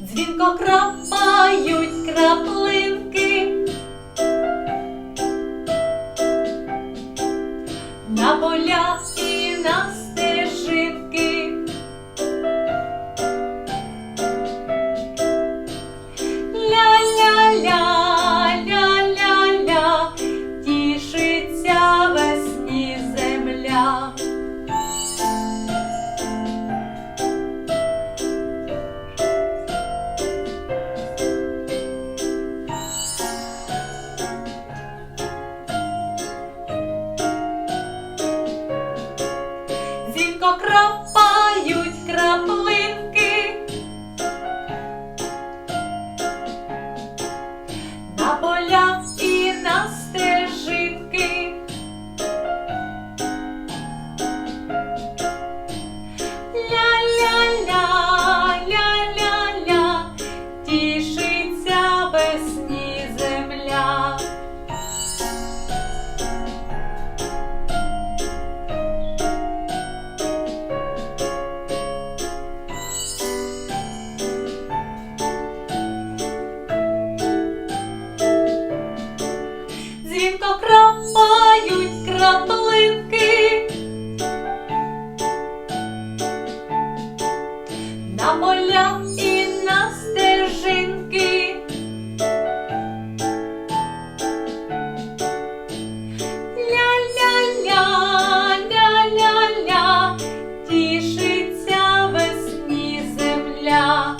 Дзвінко крапають краплинки. 亮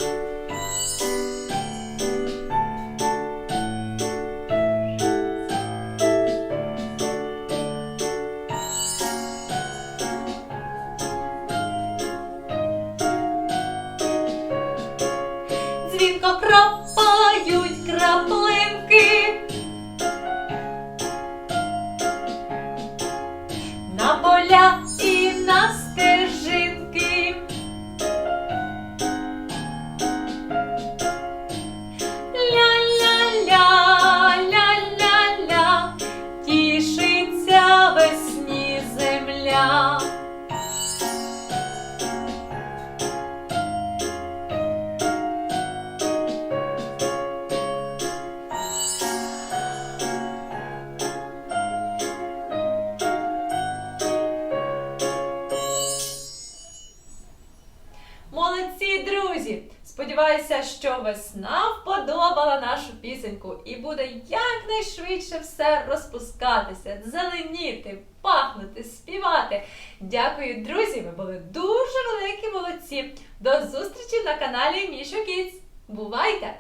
Сподіваюся, що весна вподобала нашу пісеньку і буде якнайшвидше все розпускатися, зеленіти, пахнути, співати. Дякую, друзі! Ви були дуже великі молодці. До зустрічі на каналі Мішо Кіц. Бувайте!